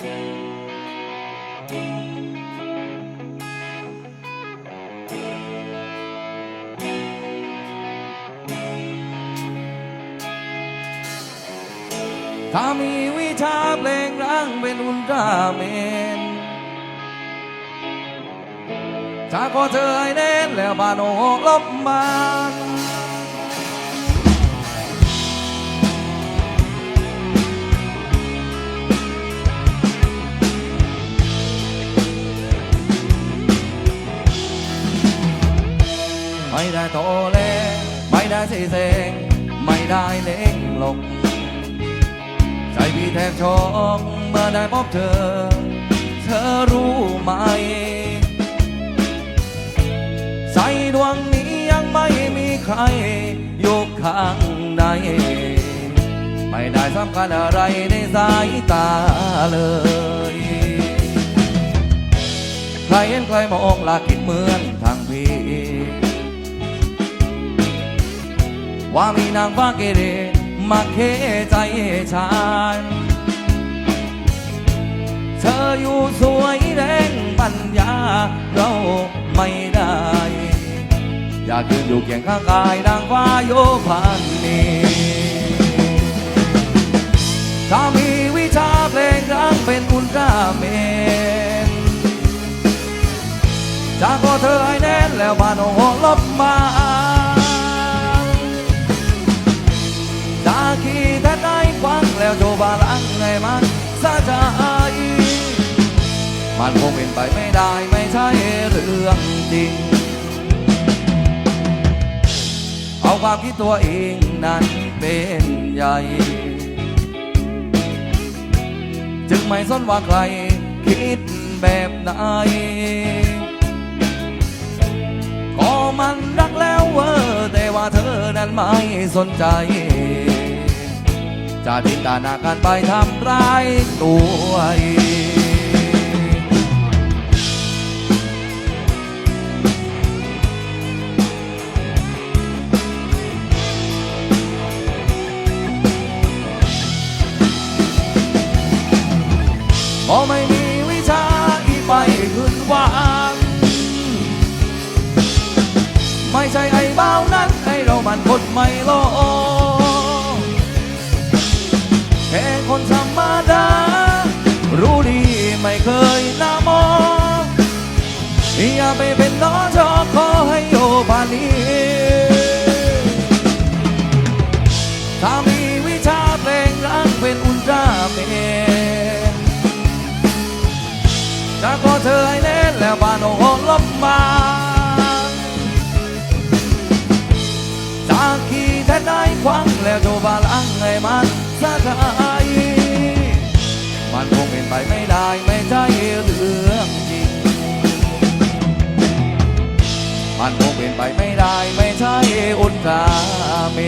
ถ้ามีวิชาเพลงรังเป็นอุลตราเมนจะาก็เจอไอเน้นแล้วบานโอลบมัน ไม่ได้โตเลไม่ได้สีเสงไม่ได้เล่งหลงใจพี่แทบช็อกเมื่อได้พบเธอ เธอรู้ไหม ใจดวงนี้ยังไม่มีใครอยู่ข้างใน ไม่ได้สำคัญอะไรในสายตาเลยใครเห็นใครมองลากินเหมือนทางพี่ ว่ามีนางฟ้าเกเรมาเคใจฉัน เธออยู่สวยแดงปัญญาเราไม่ได้ อยากยืนอยู่เคียงข้างกายนางฟ้าโยพันนีถ้ามีวิชาเพลงรังเป็นอุลตราแมนจะขอเธอให้แน่นแล้วบานโอลบมา จะขี่แท้ได้ควังแล้วโจบาลังให้มันสะใจมันคงเป็นไปไม่ได้ไม่ใช่เรื่องจริง เอาความคิดตัวเองนั้นเป็นใหญ่ จึงไม่สนว่าใครคิดแบบไหนก็มันรักแล้วเวอแต่ว่าเธอนั้นไม่สนใจ จะจินตนาการไปทำร้ายตัวเองพอไม่มีวิชาอีไปขึ้นวางไม่ใช่ไอ้เบานั้นไอ้เรามันคนไม่โลภ ไปเป็นน้อจอขอให้โยบาลี มันคงเปลี่ยนไปไม่ได้ไม่ใช่อุตสาหเม